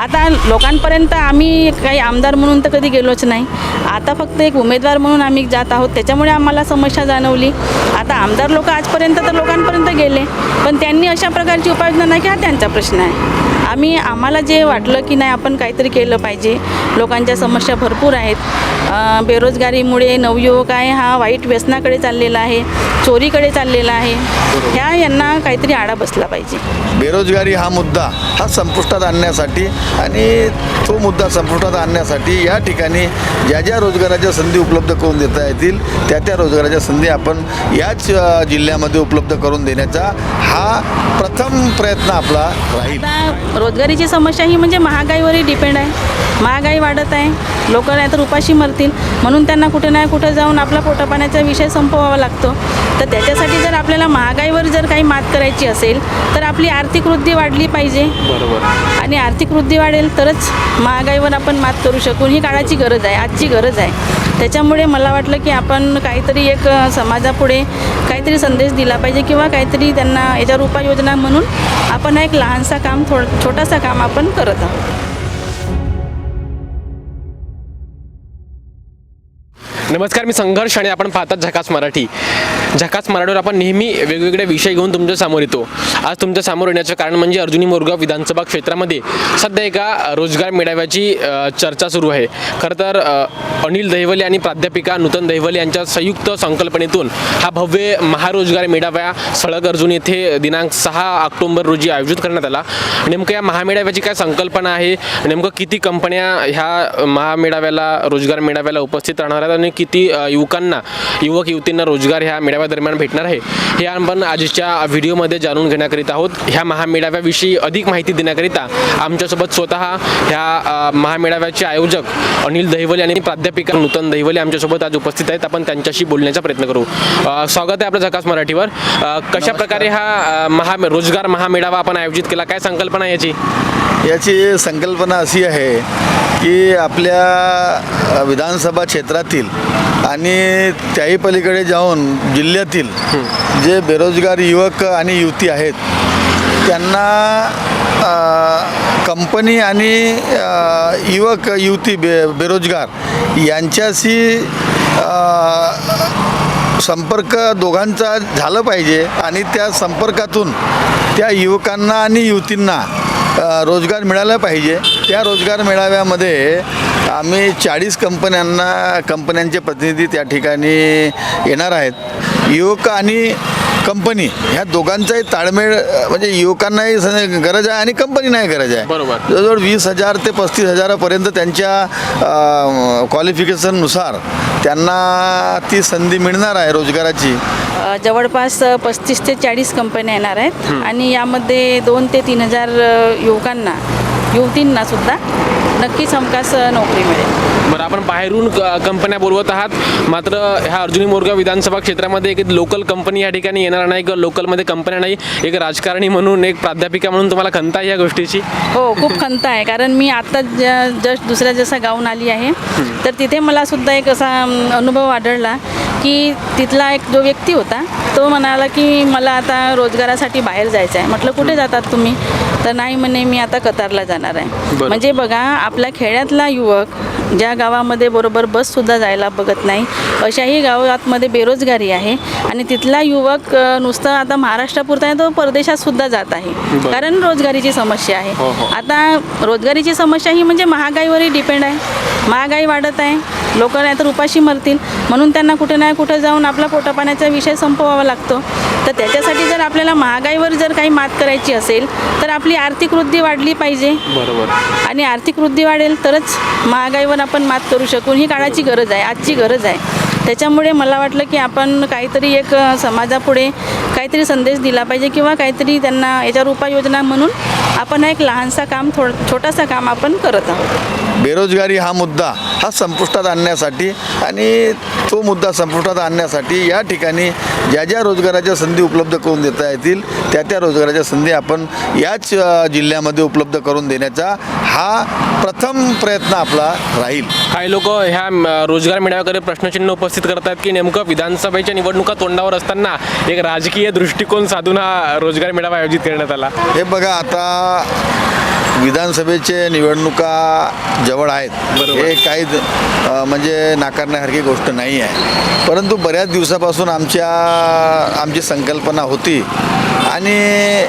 आता लोकांपर्यंत आम्ही काही आमदार म्हणून तर कधी गेलोच नाही. आता फक्त एक उमेदवार म्हणून आम्ही जात आहोत. त्याच्यामुळे आम्हाला समस्या जाणवली. आता आमदार लोक आजपर्यंत तर लोकांपर्यंत गेले. पण त्यांनी अशा प्रकारची उपाययोजना नाही की हा त्यांचा प्रश्न आहे. आम्ही आम्हाला जे वाटलं की नाही आपण काहीतरी केलं पाहिजे. लोकांच्या समस्या भरपूर आहेत. बेरोजगारीमुळे नवयुवक आहे हा वाईट व्यसनाकडे चाललेला आहे चोरीकडे चाललेला आहे. ह्या यांना काहीतरी आळा बसला पाहिजे. बेरोजगारी हा मुद्दा हा संपुष्टात आणण्यासाठी आणि तो मुद्दा संपुष्टात आणण्यासाठी या ठिकाणी ज्या ज्या रोजगाराच्या संधी उपलब्ध करून देता येतील त्या त्या रोजगाराच्या संधी आपण याच जिल्ह्यामध्ये उपलब्ध करून देण्याचा हा प्रथम प्रयत्न आपला राहील. रोजगारीची समस्या ही म्हणजे महागाईवरही डिपेंड आहे. महागाई वाढत आहे. लोक नाही तर उपाशी मरतील. म्हणून त्यांना कुठे नाही कुठे जाऊन आपला पोटापाण्याचा विषय संपवावा लागतो. तर त्याच्यासाठी जर आपल्याला महागाईवर जर काही मात करायची असेल तर आपली आर्थिक वृद्धी वाढली पाहिजे. बरोबर. आणि आर्थिक वृद्धी वाढेल तरच महागाईवर आपण मात करू शकू ही काळाची गरज आहे आजची गरज आहे. त्याच्यामुळे मला वाटलं की आपण काहीतरी एक समाजापुढे काहीतरी संदेश दिला पाहिजे किंवा काहीतरी त्यांना याच्यावर उपाययोजना म्हणून आपण एक लहानसा काम थोड छोटासा काम आपण करत आहोत. नमस्कार मी संघर्ष आणि आपण पाहतात झकास मराठी. झकास मराठीवर आपण नेहमी वेगवेगळे विषय घेऊन तुमच्यासमोर येतो. आज तुमच्यासमोर येण्याचं कारण म्हणजे अर्जुनी मोरगाव विधानसभा क्षेत्रामध्ये सध्या एका रोजगार मेळाव्याची चर्चा सुरू आहे. खरं तर अनिल दहिवले आणि प्राध्यापिका नूतन दहिवले यांच्या संयुक्त संकल्पनेतून हा भव्य महारोजगार मेळावा सळग अर्जुन येथे दिनांक सहा ऑक्टोंबर रोजी आयोजित करण्यात आला. नेमकं या महामेळाव्याची काय संकल्पना आहे? नेमकं किती कंपन्या ह्या महामेळाव्याला रोजगार मेळाव्याला उपस्थित राहणार आहेत? आणि किती युवकांना युवक युवतींना रोजगार ह्या मेळाव्यादरम्यान भेटणार आहे. हे आपण आजच्या व्हिडिओमध्ये जाणून घेण्याकरिता आहोत. ह्या महामेळाव्याविषयी अधिक माहिती देण्याकरिता आमच्यासोबत स्वतः ह्या महामेळाव्याचे आयोजक अनिल दहिवले आणि प्राध्यापिका नूतन दहिवले आमच्यासोबत आज उपस्थित आहेत. आपण त्यांच्याशी बोलण्याचा प्रयत्न करू. स्वागत आहे आपलं झकास मराठीवर. कशा प्रकारे हा महा रोजगार महामेळावा आपण आयोजित केला? काय संकल्पना याची? याची संकल्पना अशी आहे की आपल्या विधानसभा क्षेत्रातील आणि त्याही पलीकडे जाऊन जिल्ह्यातील जे बेरोजगार युवक आणि युवती आहेत त्यांना कंपनी आणि युवक युवती बे बेरोजगार यांच्याशी संपर्क दोघांचा झालं पाहिजे आणि त्या संपर्कातून त्या युवकांना आणि युवतींना रोजगार मिळाला पाहिजे. त्या रोजगार मेळाव्यामध्ये आम्ही चाळीस कंपन्यांना कंपन्यांचे प्रतिनिधी त्या ठिकाणी येणार आहेत. युवक आणि कंपनी ह्या दोघांचाही ताळमेळ म्हणजे युवकांनाही गरज आहे आणि कंपनीनाही गरज आहे. बरोबर. जवळजवळ वीस हजार ते पस्तीस हजारापर्यंत त्यांच्या क्वालिफिकेशननुसार त्यांना ती संधी मिळणार आहे रोजगाराची. जवळपास पस्तीस ते चाळीस कंपन्या येणार आहेत. आणि यामध्ये दोन ते तीन हजार युवकांना युवतींना सुद्धा नक्कीच हमखास अ, नोकरी मिळेल बरं आपण बाहेरून कंपन्या बोलवत आहात. मात्र ह्या अर्जुनी मोरगाव विधानसभा क्षेत्रामध्ये एक लोकल कंपनी या ठिकाणी येणार नाही किंवा लोकलमध्ये कंपन्या नाही एक राजकारणी म्हणून एक प्राध्यापिका म्हणून तुम्हाला खंत आहे या गोष्टीची? हो खूप खंत आहे. कारण मी आत्ता जस्ट दुसऱ्या जसा गाऊन आली आहे तर तिथे मला सुद्धा एक असा अनुभव आढळला की तिथला एक जो व्यक्ती होता तो म्हणाला की मला आता रोजगारासाठी बाहेर जायचं आहे म्हटलं कुठे जातात तुम्ही? तर नाही म्हणे मी आता कतारला जाणार आहे. म्हणजे बघा आपल्या खेड्यातला युवक ज्या गावामध्ये बरोबर बससुद्धा जायला बघत नाही अशाही गावातमध्ये बेरोजगारी आहे आणि तिथला युवक नुसतं आता महाराष्ट्रापुरता आहे तो परदेशात सुद्धा जात आहे. कारण रोजगारीची समस्या आहे हो, हो. आता रोजगारीची समस्या ही म्हणजे महागाईवरही डिपेंड आहे महागाई वाढत आहे लोक नाही तर उपाशी मरतील. म्हणून त्यांना कुठे नाही कुठे जाऊन आपला पोटापाण्याचा विषय संपवावा लागतो. तर त्याच्यासाठी जर आपल्याला महागाईवर जर काही मात करायची असेल तर आपली आर्थिक वृद्धी वाढली पाहिजे. बरोबर. आणि आर्थिक वृद्धी वाढेल तरच महागाईवर आपण मात करू शकू. ही काळाची गरज आहे आजची गरज आहे. त्याच्यामुळे मला वाटलं की आपण काहीतरी एक समाजापुढे काहीतरी संदेश दिला पाहिजे किंवा काहीतरी त्यांना याच्यावर उपाययोजना म्हणून आपण एक लहानसा काम थोड छोटासा काम आपण करत आहोत. बेरोजगारी हा मुद्दा हा संपुष्टात आणण्यासाठी आणि तो मुद्दा संपुष्टात आणण्यासाठी या ठिकाणी ज्या ज्या रोजगाराच्या संधी उपलब्ध करून देता येतील त्या त्या रोजगाराच्या संधी आपण याच जिल्ह्यामध्ये उपलब्ध करून देण्याचा हा प्रथम प्रयत्न आपला राहील. काही लोक ह्या रोजगार मेळाव्याकडे प्रश्नचिन्ह उपस्थित करतात की नेमकं विधानसभेच्या निवडणुका तोंडावर असताना एक राजकीय दृष्टिकोन साधून हा रोजगार मेळावा आयोजित करण्यात आला? हे बघा आता विधानसभेचे निवडणुका जवळ आहेत. हे काही म्हणजे नाकारण्यासारखी गोष्ट नाही आहे. परंतु बऱ्याच दिवसापासून आमच्या आमची संकल्पना होती. आणि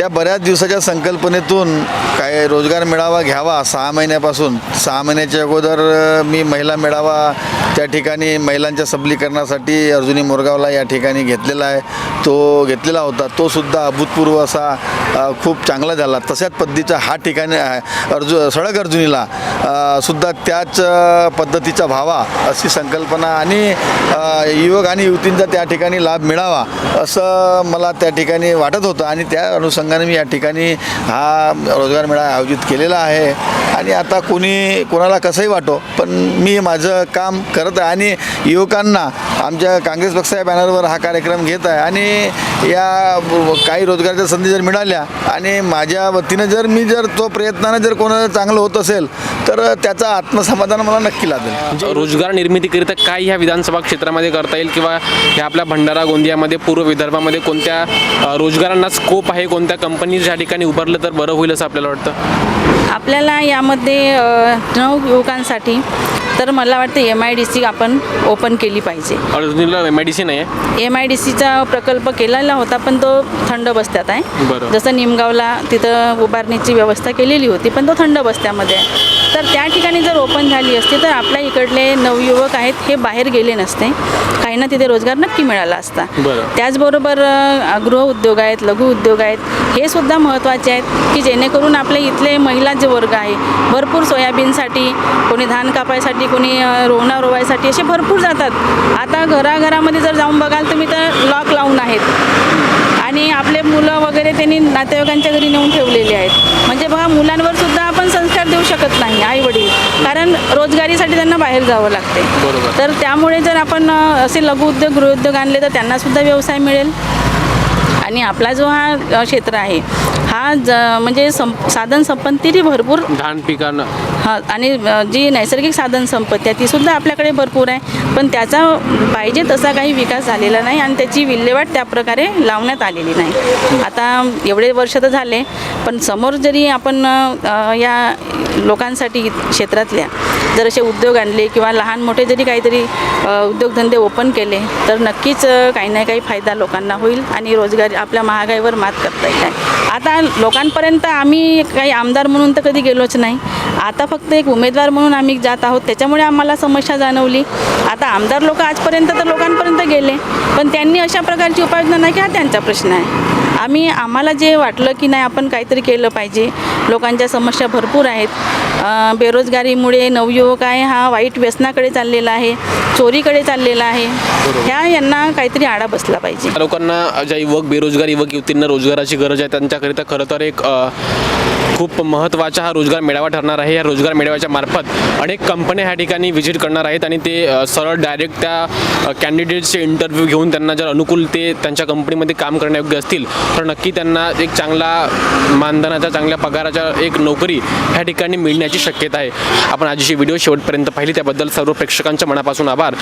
त्या बऱ्याच दिवसाच्या संकल्पनेतून काय रोजगार मेळावा घ्यावा सहा महिन्यापासून. सहा महिन्याच्या अगोदर मी महिला मेळावा त्या ठिकाणी महिलांच्या सबलीकरणासाठी अर्जुनी मोरगावला या ठिकाणी घेतलेला आहे. तो घेतलेला होता. तो सुद्धा अभूतपूर्व असा खूप चांगला झाला. तशाच पद्धतीचा हा ठिकाणी अर्जु सडक अर्जुनीला सुद्धा त्याच पद्धतीचा व्हावा अशी संकल्पना आणि युवक आणि युवतींचा त्या ठिकाणी लाभ मिळावा असं मला त्या ठिकाणी वाटत होतं आणि त्या अनुषंगाने मी या ठिकाणी हा रोजगार मेळावा आयोजित केलेला आहे. आणि आता कोणी कोणाला कसंही वाटो पण मी माझं काम करत आहे. आणि युवकांना आमच्या काँग्रेस पक्षाच्या बॅनरवर हा कार्यक्रम घेत आहे. आणि या काही रोजगाराच्या संधी जर मिळाल्या आणि माझ्या वतीनं जर मी जर तो प्रयत्नानं जर कोणाला चांगलं होत असेल तर त्याचा आत्मसमाधान मला नक्की लाभेल. म्हणजे रोजगार निर्मितीकरिता काय ह्या विधानसभा क्षेत्रामध्ये करता येईल? किंवा ह्या आपल्या भंडारा गोंदियामध्ये पूर्व विदर्भामध्ये कोणत्या रोजगारांना स्कोप आहे कोणत्या कंपनीज या ठिकाणी उभारलं तर बरं होईल असं आपल्याला वाटतं? आपल्याला यामध्ये अ, नऊ युवकांसाठी तर मला वाटतं एम आय डी सी आपण ओपन केली पाहिजे. अर्जुनीला मेडिसिन आहे एम आय डी सीचा प्रकल्प केलेला होता पण तो थंड बस्त्यात आहे. जसं निमगावला तिथं उभारणीची व्यवस्था केलेली होती पण तो थंड बस्त्यामध्ये आहे. तर त्या ठिकाणी जर ओपन झाली असती तर आपल्या इकडले नवयुवक आहेत हे बाहेर गेले नसते. काहींना तिथे रोजगार नक्की मिळाला असता. बरं. त्याचबरोबर गृहउद्योग आहेत लघु उद्योग आहेत हे सुद्धा महत्त्वाचे आहेत की जेणेकरून आपले इथले महिला जे वर्ग आहे भरपूर सोयाबीनसाठी कोणी धान कापायसाठी कोणी रोवणा रोवायसाठी असे भरपूर जातात. आता घराघरामध्ये जर जाऊन बघाल तुम्ही तर लॉक लावून आहेत. आणि आपले मुलं वगैरे त्यांनी नातेवाईकांच्या घरी नेऊन ठेवलेले आहेत. म्हणजे बघा मुलांवर सुद्धा आपण संस्कार देऊ शकत नाही आई वडील कारण रोजगारीसाठी त्यांना बाहेर जावं लागते. तर त्यामुळे जर आपण असे लघुउद्योग गृहउद्योग आणले तर त्यांना सुद्धा व्यवसाय मिळेल. आणि आपला जो हा क्षेत्र आहे हा ज म्हणजे संप साधन संपत्ती भरपूर धान पिकांना. आणि जी नैसर्गिक साधन संपत्ती आहे तीसुद्धा आपल्याकडे भरपूर आहे. पण त्याचा पाहिजे तसा काही विकास झालेला नाही आणि त्याची विल्हेवाट त्या प्रकारे लावण्यात आलेली नाही. आता एवढे वर्ष तर झाले पण समोर जरी आपण या लोकांसाठी क्षेत्रातल्या जर असे उद्योग आणले किंवा लहान मोठे जरी काहीतरी उद्योगधंदे ओपन केले तर नक्कीच काही ना काही फायदा लोकांना होईल आणि रोजगार आपल्या महागाईवर मात करता येईल. आहे आता लोकांपर्यंत आम्ही काही आमदार म्हणून तर कधी गेलोच नाही. आता फक्त एक उमेदवार म्हणून आम्ही जात आहोत त्याच्यामुळे आम्हाला समस्या जाणवली. आता आमदार लोक आजपर्यंत तर लोकांना अशा प्रकारची उपाययोजना नाही की हा त्यांचा प्रश्न आहे. आम्ही आम्हाला जे वाटलं की नाही आपण काहीतरी केलं पाहिजे. लोकांच्या समस्या भरपूर आहेत. बेरोजगारीमुळे नवयुवक आहे हा वाईट व्यसनाकडे चाललेला आहे चोरीकडे चाललेला आहे. ह्या यांना काहीतरी आळा बसला पाहिजे. लोकांना ज्या युवक बेरोजगार युवक युवतींना रोजगाराची गरज आहे त्यांच्याकरिता खरं तर एक खूप महत्त्वाचा हा रोजगार मेळावा ठरणार आहे. या रोजगार मेळाव्याच्या मार्फत अनेक कंपन्या ह्या ठिकाणी व्हिजिट करणार आहेत आणि ते सरळ डायरेक्ट त्या कॅन्डिडेट्सचे इंटरव्ह्यू घेऊन त्यांना जर अनुकूल ते त्यांच्या कंपनीमध्ये काम करण्यायोग्य असतील तर नक्की त्यांना एक चांगला मानधनाच्या चांगल्या पगाराच्या एक नोकरी ह्या ठिकाणी मिळण्याची शक्यता आहे. आपण आजची व्हिडिओ शेवटपर्यंत पाहिली त्याबद्दल सर्व प्रेक्षकांच्या मनापासून आभार.